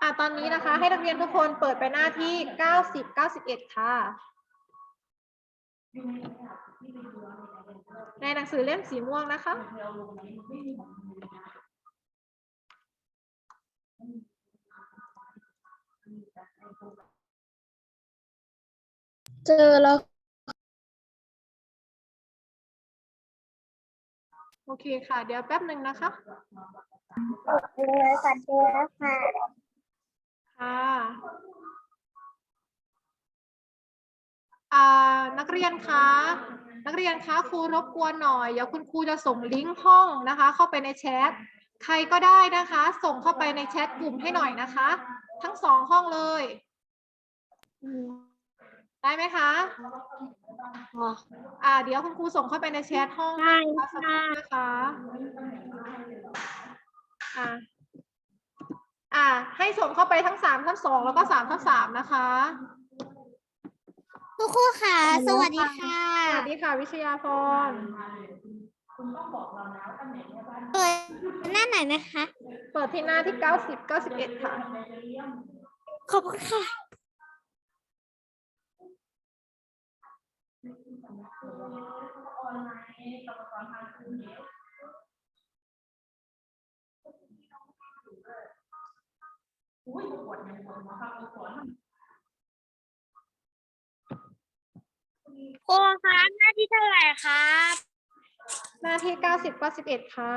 อะตอนนี้นะคะให้นักเรียนทุกคนเปิดไปหน้าที่เก้าสิบเก้าสิบเอ็ดค่ะ ในหนังสือเล่มสีม่วงนะคะ เจอแล้ว โอเคค่ะ เดี๋ยวแป๊บหนึ่งนะคะ เจอแล้วค่ะเจอแล้วค่ะค่ะอ่านักเรียนคะนักเรียนคะครูรบกวนหน่อยเดี๋ยวคุณครูจะส่งลิงก์ห้องนะคะ เข้าไปในแชทใครก็ได้นะคะ ส่งเข้าไปในแชทกลุ่มให้หน่อยนะคะ ทั้งสองห้องเลย ได้ไหมคะอ่า เดี๋ยวคุณครูส่งเข้าไปในแชทห้องได้นะคะสักครู่นะคะ อ่าอ่า ให้ส่งเข้าไปทั้งสามทั้งสองแล้วก็สามทั้งสามนะคะ ทุกคู่ค่ะ สวัสดีค่ะสวัสดีค่ะ วิชยาพรเปิดหน้าไหนนะคะ เปิดที่หน้าที่เก้าสิบเก้าสิบเอ็ดค่ะ ขอบคุณค่ะโอ้คะหน้าที่เท่าไหร่ครับหน้าที่เก้าสิบเก้าสิบเอ็ดค่ะ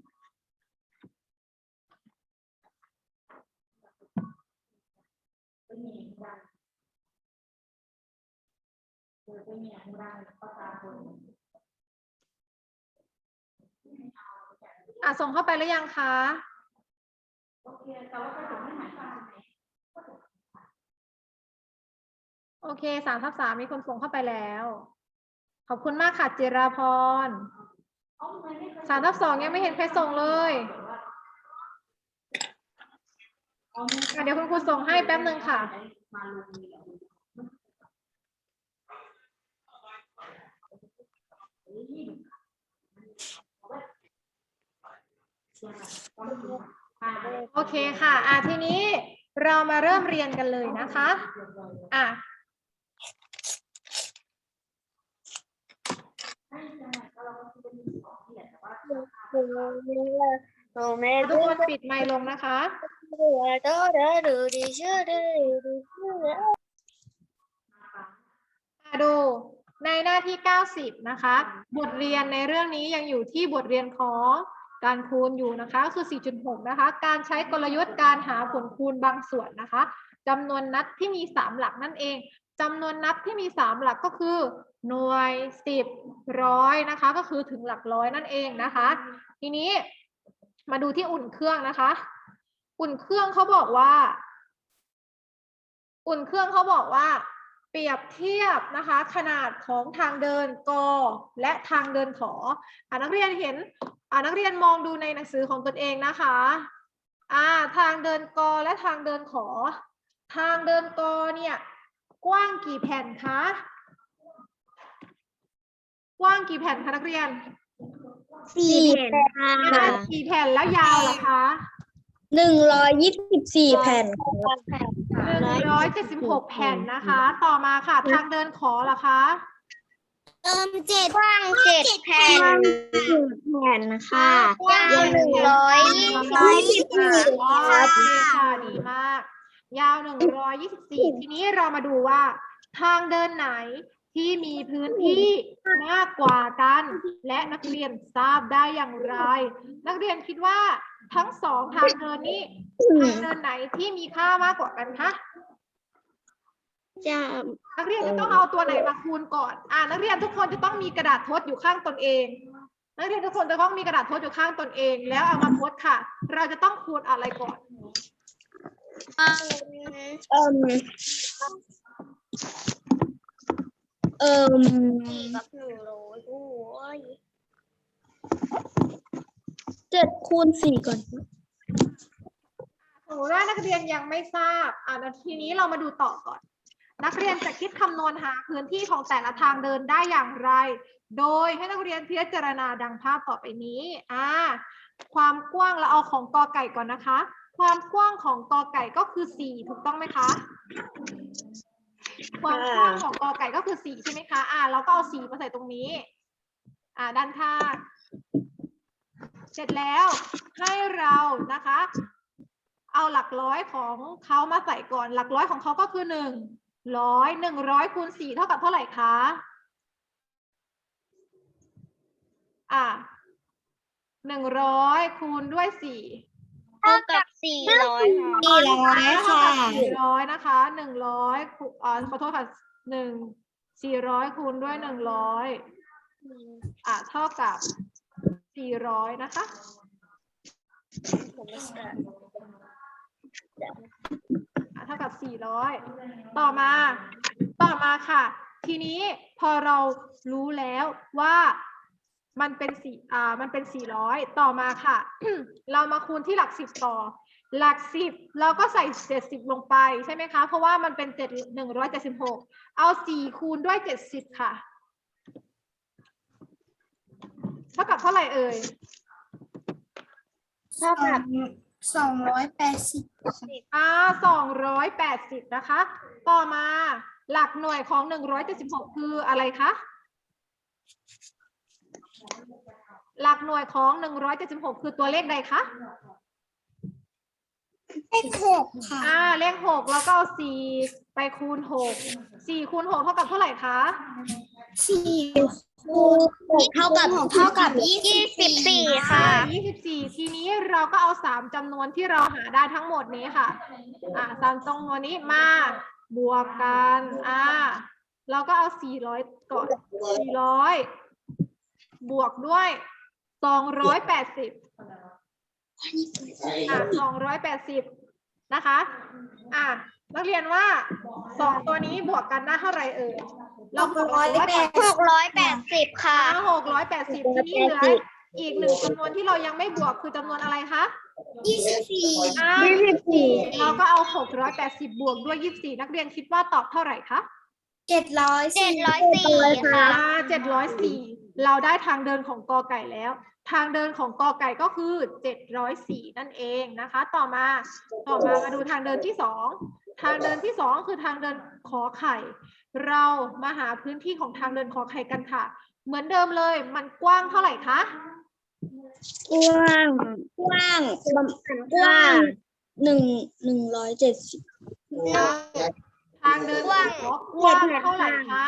ก็มีบ้างคือก็มีบ้างก็ตาบนอะส่งเข้าไปหรือยังคะโอเคแต่ว่าก็ส่งไม่หายความไหโอเคสามทับสามมีคนส่งเข้าไปแล้ว ขอบคุณมากค่ะจิราพรสามทับสองยังไม่เห็นใครส่งเลย อะเดี๋ยวคุณครูส่งให้แป๊บหนึ่งค่ะ โอเคค่ะ อะทีนี้เรามาเริ่มเรียนกันเลยนะคะ อะโอ้แม่ทุกคนปิดไมค์ลงนะคะ ดูดูในหน้าที่ 90 นะคะ บทเรียนในเรื่องนี้ยังอยู่ที่บทเรียนของการคูณอยู่นะคะคือ 4.6 นะคะ การใช้กลยุทธ์การหาผลคูณบางส่วนนะคะจำนวนนัดที่มี 3 หลักนั่นเองจำนวนนับที่มี 3 หลักก็คือ หน่วย 10 ร้อยนะคะ ก็คือถึงหลักร้อยนั่นเองนะคะ ทีนี้มาดูที่อุ่นเครื่องนะคะ อุ่นเครื่องเขาบอกว่า อุ่นเครื่องเขาบอกว่า เปรียบเทียบนะคะ ขนาดของทางเดินกและทางเดินขออ่านักเรียนเห็นอ่านักเรียนมองดูในหนังสือของตนเองนะคะอ่าทางเดินกและทางเดินขอ ทางเดินกเนี่ยกว้างกี่แผ่นคะ กว้างกี่แผ่นคะนักเรียนสี่แผ่นค่ะอ่ากี่แผ่นแล้วยาวเหรอคะ หนึ่งร้อยยี่สิบสี่แผ่นหนึ่งร้อยเจ็ดสิบหกแผ่นนะคะ ต่อมาค่ะ ทางเดินขอเหรอคะเติมเจ็ดกว้างเจ็ดแผ่นแผ่นค่ะกว้างยาวหนึ่งร้อยยี่สิบสี่คครัรับบค่ะดีมาก ยาวหนึ่งร้อยยี่สิบสี่ทีนี้เรามาดูว่า ทางเดินไหน ที่มีพื้นที่มากกว่ากัน และนักเรียนทราบได้อย่างไร นักเรียนคิดว่าทั้งสองทางเดินนี้ทางเดินไหนที่มีค่ามากกว่ากันคะจะนักเรียนจะต้องเอาตัวไหนมาคูณก่อน อ่านักเรียนทุกคนจะต้องมีกระดาษทดอยู่ข้างตนเอง นักเรียนทุกคนจะต้องมีกระดาษทดอยู่ข้างตนเอง แล้วเอามาทดค่ะ เราจะต้องคูณอะไรก่อนเอิ่ม เอิ่มกับหนึ่งร้อยโอ้ยเจ็ดคูณสี่ก่อน สมมติว่านักเรียนยังไม่ทราบ อ่าทีนี้เรามาดูต่อก่อน นักเรียนจะคิดคำนวณหาพื้นที่ของแต่ละทางเดินได้อย่างไร โดยให้นักเรียนพิจารณาดังภาพต่อไปนี้ อ่า ความกว้างเราเอาของกอไก่ก่อนนะคะ ความกว้างของกอไก่ก็คือสี่ถูกต้องไหมคะ ความกว้างของกอไก่ก็คือสี่ใช่ไหมคะ อ่าเราก็เอาสี่มาใส่ตรงนี้ อ่า ด้านข้าง เสร็จแล้วให้เรานะคะ เอาหลักร้อยของเขามาใส่ก่อน หลักร้อยของเขาก็คือหนึ่งร้อยหนึ่งร้อยคูณสี่เท่ากับเท่าไหร่คะ อะหนึ่งร้อยคูณด้วยสี่เท่ากับ สี่ร้อยสี่ร้อยค่ะสี่ร้อยนะคะหนึ่งร้อยคูณอ่าขอโทษค่ะหนึ่งสี่ร้อยคูณด้วยหนึ่งร้อยอะเท่ากับสี่ร้อยนะคะอะเท่ากับ400ต่อมา ต่อมาค่ะ ทีนี้พอเรารู้แล้วว่ามันเป็นสี่อ่ามันเป็น400ต่อมาค่ะ เรามาคูณที่หลัก10ต่อ หลัก10เราก็ใส่70ลงไปใช่ไหมคะ เพราะว่ามันเป็น7 176เอา4คูณด้วย70ค่ะ เท่ากับเท่าไหร่เอ่ยเท่ากับสองร้อยแปดสิบอ่าสองร้อยแปดสิบนะคะ ต่อมาหลักหน่วยของหนึ่งร้อยเจ็ดสิบหกคืออะไรคะ หลักหน่วยของหนึ่งร้อยเจ็ดสิบหกคือตัวเลขใดคะ เลขหกค่ะอ่าเลขหกแล้วก็เอาสี่ไปคูณหกสี่คูณหกเท่ากับเท่าไหร่คะ สี่คูณหกเท่ากับเท่ากับยี่ยี่สิบสี่ค่ะค่ะยี่สิบสี่ทีนี้เราก็เอาสามจำนวนที่เราหาได้ทั้งหมดนี้ค่ะ อ่าสามจำนวนนี้มาบวกกัน อ่า เราก็เอาสี่ร้อยก่อนสี่ร้อยบวกด้วยส องร้อยแปดสิบอ่าสองร้อยแปดสิบนะคะ อ่านักเรียนว่าสองตัวนี้บวกกันได้เท่าไหร่เอ่ยเราบวกร้อยแปดหกร้อยแปดสิบค่ะหกร้อยแปดสิบทีนี้เหลืออีกหนึ่งจำนวนที่เรายังไม่บวกคือจำนวนอะไรคะยี่สิบสี่อ่า24เราก็เอา680บวกด้วย24นักเรียนคิดว่าตอบเท่าไหร่คะเจ็ดร้อยเจ็ดร้อยสี่ค่ะอ่า704เราได้ทางเดินของกอไก่แล้ว ทางเดินของกอไก่ก็คือ 704 นั่นเองนะคะ ต่อมาต่อมามาดูทางเดินที่ 2 ทางเดินที่ 2 คือทางเดินขอไข่ เรามาหาพื้นที่ของทางเดินขอไข่กันค่ะ เหมือนเดิมเลย มันกว้างเท่าไหร่คะกว้างกว้างกว้างหนึ่งหนึ่งร้อยเจ็ดสิบทางเดินขอกว้างเท่าไหร่คะ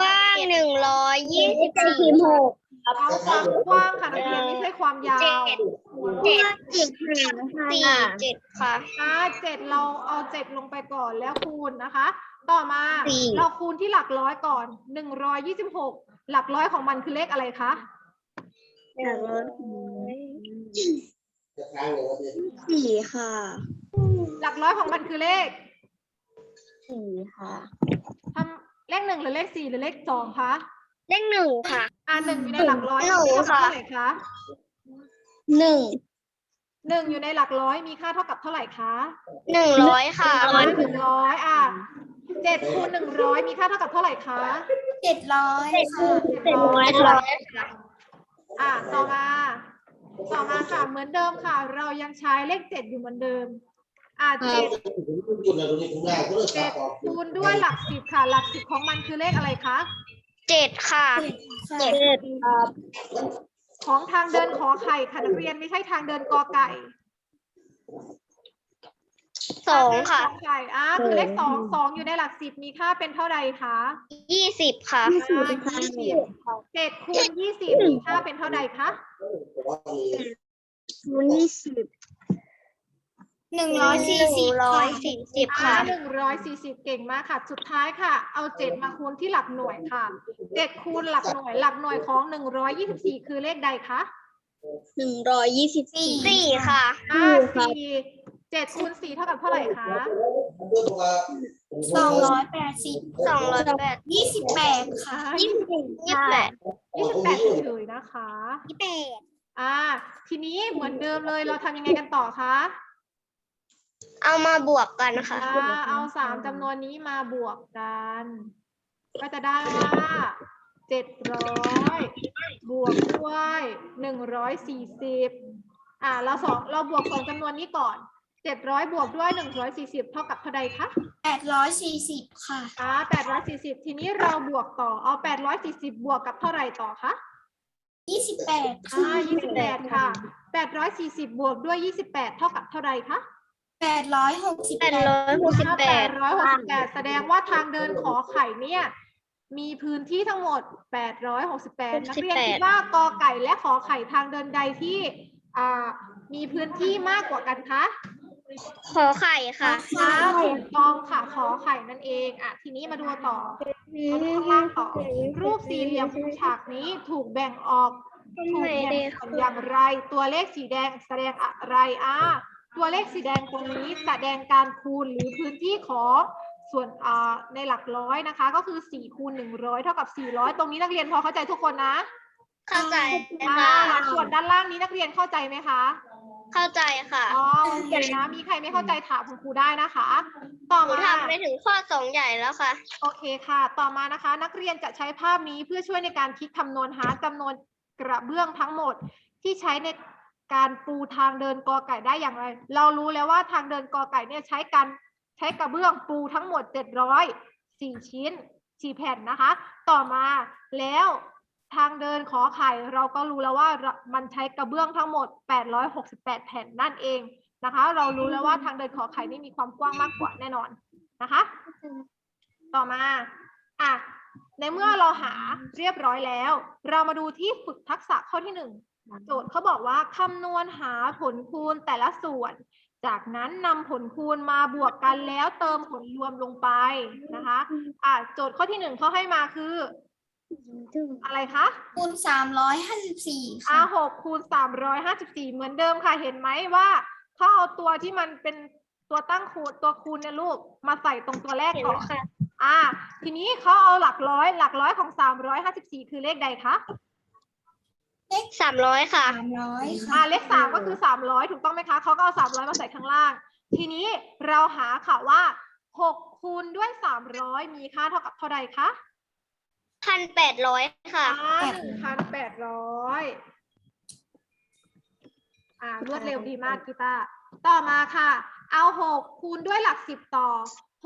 กว้างหนึ่งร้อยยี่สิบสี่หก เอาความกว้างค่ะนักเรียนไม่ใช่ความยาวเจ็ดเจ็ดสิบสี่เจ็ดค่ะอ่าเจ็ดเราเอาเจ็ดลงไปก่อนแล้วคูณนะคะ ต่อมาสี่เราคูณที่หลักร้อยก่อนหนึ่งร้อยยี่สิบหกหลักร้อยของมันคือเลขอะไรคะสี่ค่ะ หลักร้อยของมันคือเลขสี่ค่ะทำเลขหนึ่งหรือเลขสี่หรือเลขสองคะ เลขหนึ่งค่ะ อ่าหนึ่งอยู่ในหลักร้อยหนูมีค่าค่ะเท่าไหร่คะหนึ่งหนึ่งอยู่ในหลักร้อยมีค่าเท่ากับเท่าไหร่คะหนึ่งร้อยค่ะร้อยหนึ่งร้อยอะเจ็ดคูณหนึ่งร้อยมีค่าเท่ากับเท่าไหร่คะเจ็ดร้อยเจ็ดค่ะเจ็ดร้อยค่ะ อะต่อมาต่อมาค่ะเหมือนเดิมค่ะ เรายังใช้เลขเจ็ดอยู่เหมือนเดิม อะเจ็ด เจ็ดคูณด้วยหลักสิบค่ะ หลักสิบของมันคือเลขอะไรคะ เจ็ดค่ะค่ะเจ็ดของทางเดินขอไข่ค่ะนักเรียนไม่ใช่ทางเดินกอไก่สองค่ะกอไก่อ่าคือเลขสองสองอยู่ในหลักสิบมีค่าเป็นเท่าใดคะยี่สิบค่ะยี่สิบอ่าค่ะยี่สิบเจ็ดคูณยี่สิบมีค่าเป็นเท่าใดคะคูณยี่สิบ หนึ่งร้อยสี่สิบร้อยสี่สิบอ่าค่ะหนึ่งร้อยสี่สิบเก่งมากค่ะ สุดท้ายค่ะ เอาเจ็ดมาคูณที่หลักหน่วยค่ะเจ็ดคูณหลักหน่วย หลักหน่วยของหนึ่งร้อยยี่สิบสี่คือเลขใดคะหนึ่งร้อยยี่สิบสี่สี่ค่ะอ่าถูกครับสี่เจ็ดคูณสี่เท่ากับเท่าไหร่คะสองร้อยแปดสิบสองร้อยแปดยี่สิบแปดค่ะยี่สิบยี่สิบแปดยี่สิบแปดเฉยๆนะคะยี่สิบแปดอ่า ทีนี้เหมือนเดิมเลยเราทำยังไงกันต่อคะ เอามาบวกกันค่ะ อ่าเอาสามจำนวนนี้มาบวกกัน ก็จะได้ว่าเจ็ดร้อยบวกด้วยหนึ่งร้อยสี่สิบอ่าเราสองเราบวกสองจำนวนนี้ก่อนเจ็ดร้อยบวกด้วยหนึ่งร้อยสี่สิบเท่ากับเท่าใดคะแปดร้อยสี่สิบค่ะอ่าแปดร้อยสี่สิบทีนี้เราบวกต่อเอาแปดร้อยสี่สิบบวกกับเท่าไหร่ต่อคะยี่สิบแปดอ่ายี่สิบแปดค่ะแปดร้อยสี่สิบบวกด้วยยี่สิบแปดเท่ากับเท่าไหร่คะ แปดร้อยหกสิบแปดร้อยหกสิบแปดร้อยหกสิบแปดแสดงว่าทางเดินขอไข่เนี่ย มีพื้นที่ทั้งหมดแปดร้อยหกสิบแปดนักเรียนคิดว่ากอไก่และขอไข่ทางเดินใดที่อ่ามีพื้นที่มากกว่ากันคะขอไข่ค่ะอ่าถูกต้องค่ะขอไข่นั่นเองอะทีนี้มาดูต่อมาดูข้างล่างต่อ รูปสี่เหลี่ยมมุมฉากนี้ถูกแบ่งออกถูกแบ่งส่วนอย่างไร ตัวเลขสีแดงแสดงอะไรอ่า ตัวเลขสีแดงตรงนี้แสดงการคูณหรือพื้นที่ของส่วนอ่าในหลักร้อยนะคะ ก็คือ4คูณ100 เท่ากับ 400 ตรงนี้นักเรียนพอเข้าใจทุกคนนะ เข้าใจอ่าค่ะส่วนด้านล่างนี้นักเรียนเข้าใจไหมคะ เข้าใจค่ะอ๋อโอเคนะมีใครไม่เข้าใจถามคุณครูได้นะคะ ต่อหนูมาทำไปถึงข้อสองใหญ่แล้วค่ะ โอเคค่ะ ต่อมานะคะ นักเรียนจะใช้ภาพนี้เพื่อช่วยในการคิดคำนวณหาจำนวนกระเบื้องทั้งหมดที่ใช้ใน การปูทางเดินกอไก่ได้อย่างไร เรารู้แล้วว่าทางเดินกอไก่เนี่ยใช้การใช้กระเบื้องปูทั้งหมด 704 ชิ้น 4 แผ่นนะคะ ต่อมาแล้วทางเดินขอไข่เราก็รู้แล้วว่ามันใช้กระเบื้องทั้งหมด 868 แผ่นนั่นเองนะคะ เรารู้แล้วว่าทางเดินขอไข่นี่มีความกว้างมากกว่าแน่นอนนะคะ ต่อมาอะในเมื่อเราหาเรียบร้อยแล้ว เรามาดูที่ฝึกทักษะข้อที่หนึ่ง โจทย์เขาบอกว่าคำนวณหาผลคูณแต่ละส่วน จากนั้นนำผลคูณมาบวกกันแล้วเติมผลรวมลงไปนะคะอะโจทย์ข้อที่หนึ่งเขาให้มาคืออะไรคะคูณสามร้อยห้าสิบสี่อะค่ะหกคูณสามร้อยห้าสิบสี่เหมือนเดิมค่ะเห็นไหมว่าเขาเอาตัวที่มันเป็นตัวตั้งคูณตัวคูณเนี่ยลูกมาใส่ตรงตัวแรกเห็นก่ไหมอนคะอ่าทีนี้เขาเอาหลักร้อย หลักร้อยของสามร้อยห้าสิบสี่คือเลขใดคะ สามร้อยค่ะ สามร้อยค่ะอ่าเลขสามก็คือสามร้อยถูกต้องไหมคะเขาก็เอาสามร้อยมาใส่ข้างล่าง ทีนี้เราหาค่ะว่าหกคูณด้วยสามร้อยมีค่าเท่ากับเท่าใดคะพันแปดร้อยค่ะอ่าหนึ่งพันแปดร้อยอ่ารวดเร็วดีมากกีตาร์ต่อมาค่ะ เอาหกคูณด้วยหลักสิบต่อ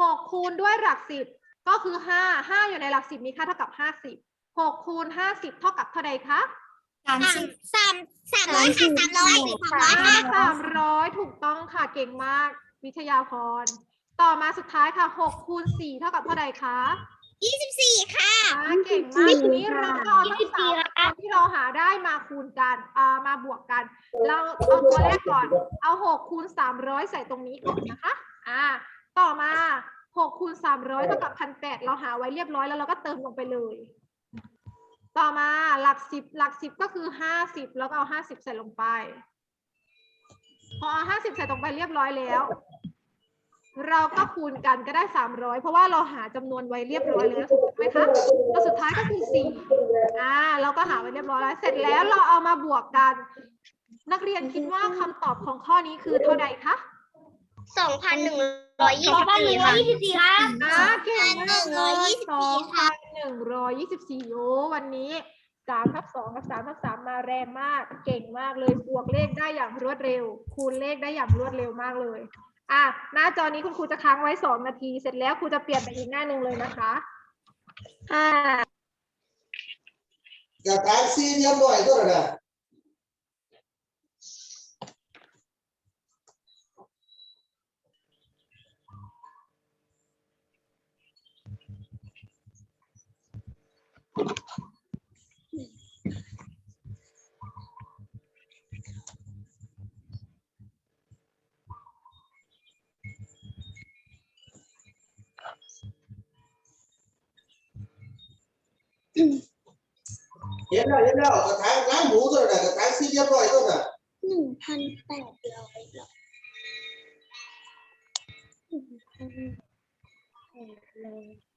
หกคูณด้วยหลักสิบก็คือห้าห้าอยู่ในหลักสิบมีค่าเท่ากับห้าสิบหกคูณห้าสิบเท่ากับเท่าใดคะ สามสิบสามสามร้อยค่ะสามร้อยสามร้อยค่ะสามร้อยถูกต้องค่ะเก่งมากวิทยาพร ต่อมาสุดท้ายค่ะหกคูณสี่เท่ากับเท่าใดคะยี่สิบสี่ค่ะอ่าเก่งมากทีนี้เราก็เอาทั้งสามตัวที่เราหาได้มาคูณกันอ่ามาบวกกัน เราเอาตัวแรกก่อน เอาหกคูณสามร้อยใส่ตรงนี้ก่อนนะคะ อ่า ต่อมาหกคูณสามร้อยเท่ากับพันแปดเราหาไว้เรียบร้อยแล้วเราก็เติมลงไปเลย ต่อมาหลักสิบหลักสิบก็คือห้าสิบแล้วก็เอาห้าสิบใส่ลงไป พอเอาห้าสิบใส่ลงไปเรียบร้อยแล้ว เราก็คูณกันก็ได้สามร้อยเพราะว่าเราหาจำนวนไว้เรียบร้อยแล้วถูกไหมคะแล้วสุดท้ายก็คือสี่อ่าเราก็หาไว้เรียบร้อยแล้ว เสร็จแล้วเราเอามาบวกกัน นักเรียนคิดว่าคำตอบของข้อนี้คือเท่าใดคะสองพันหนึ่งร้อยยี่สิบสี่ค่ะอ่าเก่งมากเลย2,124สองพัน หนึ่งร้อยยี่สิบสี่โอ้วันนี้สามทับสองกับสามทับสามมาแรงมาก เก่งมากเลยบวกเลขได้อย่างรวดเร็ว คูณเลขได้อย่างรวดเร็วมากเลยอะหน้าจอนี้คุณครูจะค้างไว้สองนาที เสร็จแล้วครูจะเปลี่ยนไปอีกหน้าหนึ่งเลยนะคะค่ะกับการสี่เหลี่ยม Yến đâu, Yến đâu, cái thái lái mũ rồi này, cái thái xin giáp rồi thôi nè. หนึ่งพันแปดร้อยหรอหนึ่งพันแปดร้อย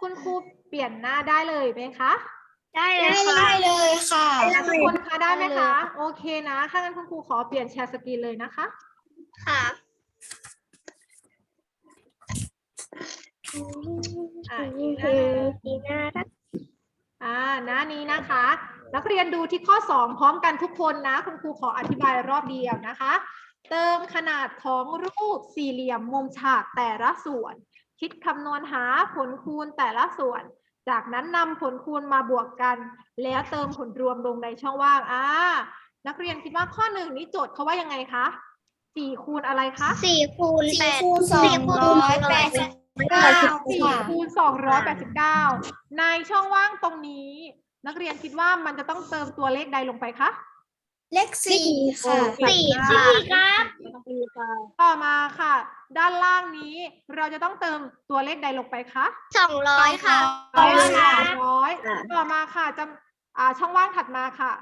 คุณครูเปลี่ยนหน้าได้เลยไหมคะได้เลได้ยค่ะได้เลยค่ะทุกคนคะได้ไหมคะ โอเคนะ ถ้างั้นคุณครูขอเปลี่ยนแชร์สกรีนเลยนะคะ ค่ะอ่าอีกหน้าหนึ่งดีน่ารักอ่าหน้านี้นะคะ นักเรียนดูที่ข้อ 2 พร้อมกันทุกคนนะ คุณครูขออธิบายรอบเดียวนะคะ เติมขนาดของรูปสี่เหลี่ยมมุมฉากแต่ละส่วน คิดคำนวณหาผลคูณแต่ละส่วน จากนั้นนำผลคูณมาบวกกัน แล้วเติมผลรวมลงในช่องว่างอ่านักเรียนคิดว่าข้อหนึ่งนี้โจทย์เขาว่ายังไงคะสี่คูณอะไรคะสี่คูณแปสี่ดคูณสองสี่คูณร้อยแปดสิบเก้าค่ะสี่คูณสองร้อยแปดสิบเก้าในช่องว่างตรงนี้ นักเรียนคิดว่ามันจะต้องเติมตัวเลขใดลงไปคะ เลขสี่ค่ะสี่ค่ะครับต่อมาค่ะ ด้านล่างนี้เราจะต้องเติมตัวเลขใดลงไปคะสองร้อยค่ะร้อยค่ะร้อยต่อมาค่ะจำอ่าช่องว่างถัดมาค่ะ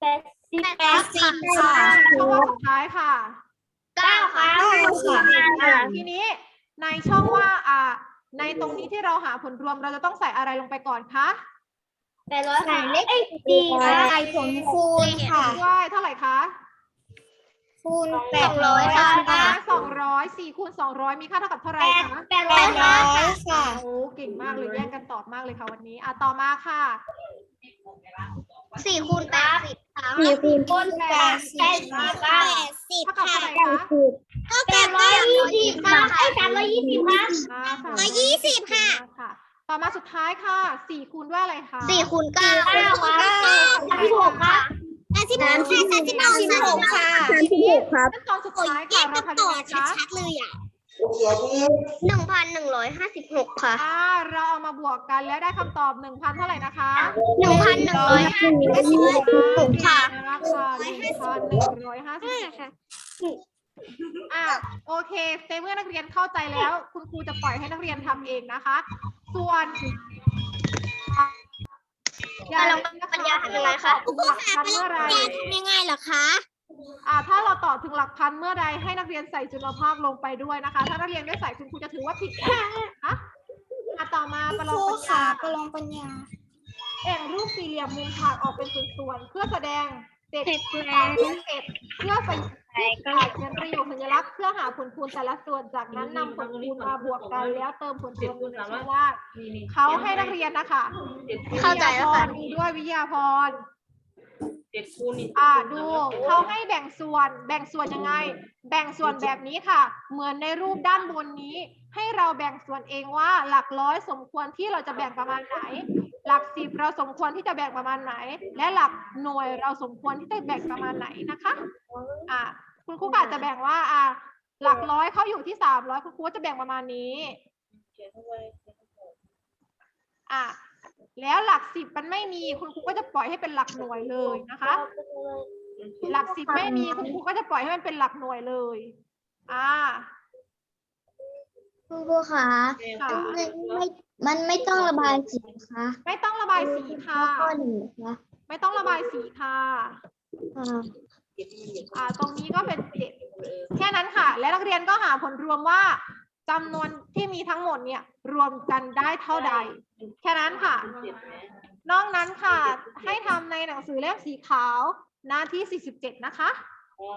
แปดสิบแปดสิบอ่าค่ะช่องว่างสุดท้ายค่ะเก้าค่ะอ่าทีนี้ในช่องว่างอ่าในตรงนี้ที่เราหาผลรวมเราจะต้องใส่อะไรลงไปก่อนคะ แปดร้อยค่ะเลขสี่ค่ะไอผลคูณค่ะ ด้วยเท่าไหร่คะคูณแปสดองร้ร้ออยยค่ะค่ะสองร้อยสี่คูณสองร้อยมีค่าเท่ากับเท่าไหร่คะแปดแปดร้อยค่ะโอ้เก่งมากเลยแย่งกันตอบมากเลยค่ะวันนี้ อะต่อมาค่ะสี่คูณแปดสิบค่ะสี่คูณคูณแปดสิบแปดสิบเท่ากับค่ะเท่าไหร่คะก็แปดร้อยยี่สิบค่ะไอ้สามร้อยยี่สิบค่ะอ่าสามร้อยยี่สิบค่ะค่ะ ต่อมาสุดท้ายค่ะสี่คูณด้วยอะไรคะสี่คูณเก้าเก้าค่ะสามสิบหกค่ะสามสิบหกค่ะสามสิบหกค่ะสามสิบหกครับขั้นตอนสุดท้ายค่ะเราทำยังไงคะชัดเลยอะผมสอบมือหนึ่งพันหนึ่งร้อยห้าสิบหกค่ะอ่าเราเอามาบวกกันแล้วได้คำตอบหนึ่งพันเท่าไหร่นะคะหนึ่งพันหนึ่งร้อยห้าสิบหกค่ะค่ะหนึ่งพันหนึ่งร้อยห้าสิบค่ะอะโอเคเเมื่อนักเรียนเข้าใจแล้ว คุณครูจะปล่อยให้นักเรียนทำเองนะคะ ส่วนอะเราปัญญาทำยังไงคะถึงหลักพันเมื่อไหรทำยังไงเหรอคะอ่าถ้าเราต่อถึงหลักพันเมื่อใดให้นักเรียนใส่จุลภาคลงไปด้วยนะคะ ถ้านักเรียนไม่ใส่คุณครูจะถือว่าผิดนะคะอะต่อมาประลองปัญญาประลองปัญญาแบ่งรูปสี่เหลี่ยมมุมฉากออกเป็นส่วนๆเพื่อแสดง เศษเศษคูณแล้ต่าวด้วยเศษเพื่อไปเป็นประโยคสัญลักษณ์เพื่อหาผลคูณแต่ละส่วนจากนั้นนำผลคูณมาบวกกันแล้วเติมผลรวมลงในช่องว่างเขาให้นักเรียนนะคะเข้าใจแล้วค่ะวิทยาพรดูด้วยวิทยาพรเจ็ดคูณอ่าดูเขาให้แบ่งส่วนแบ่งส่วนยังไง แบ่งส่วนแบบนี้ค่ะ เหมือนในรูปด้านบนนี้ ให้เราแบ่งส่วนเองว่าหลักร้อยสมควรที่เราจะแบ่งประมาณไหน หลักสิบเราสมควรที่จะแบ่งประมาณไหน และหลักหน่วยเราสมควรที่จะแบ่งประมาณไหนนะคะอ่าคุณครูก็อาจจะแบ่งว่าอ่าหลักร้อยเขาอยู่ที่สามร้อยคุณครูจะแบ่งประมาณนี้อะแล้วหลักสิบมันไม่มีคุณครูก็จะปล่อยให้เป็นหลักหน่วยเลยนะคะ หลักสิบไม่มีคุณครูก็จะปล่อยให้มันเป็นหลักหน่วยเลย อ่า คุณครูคะค่ะไม่ไม่มันไม่ต้องระบายสีคะไม่ต้องระบายสีค่ะ ข้อหนึ่งคะไม่ต้องระบายสีค่ะ อ่าเจ็ดมันเหยียบอ่า ตรงนี้ก็เป็นเจ็ดแค่นั้นค่ะ และนักเรียนก็หาผลรวมว่าจำนวนที่มีทั้งหมดเนี่ย รวมกันได้เท่าใด แค่นั้นค่ะเจ็ดไหมนอกนั้นค่ะ ให้ทำในหนังสือเล่มสีขาว หน้าที่ 47 นะคะ อ๋อ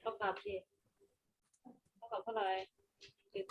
เท่ากับพี่เท่ากับเท่าไหร่เจ็ด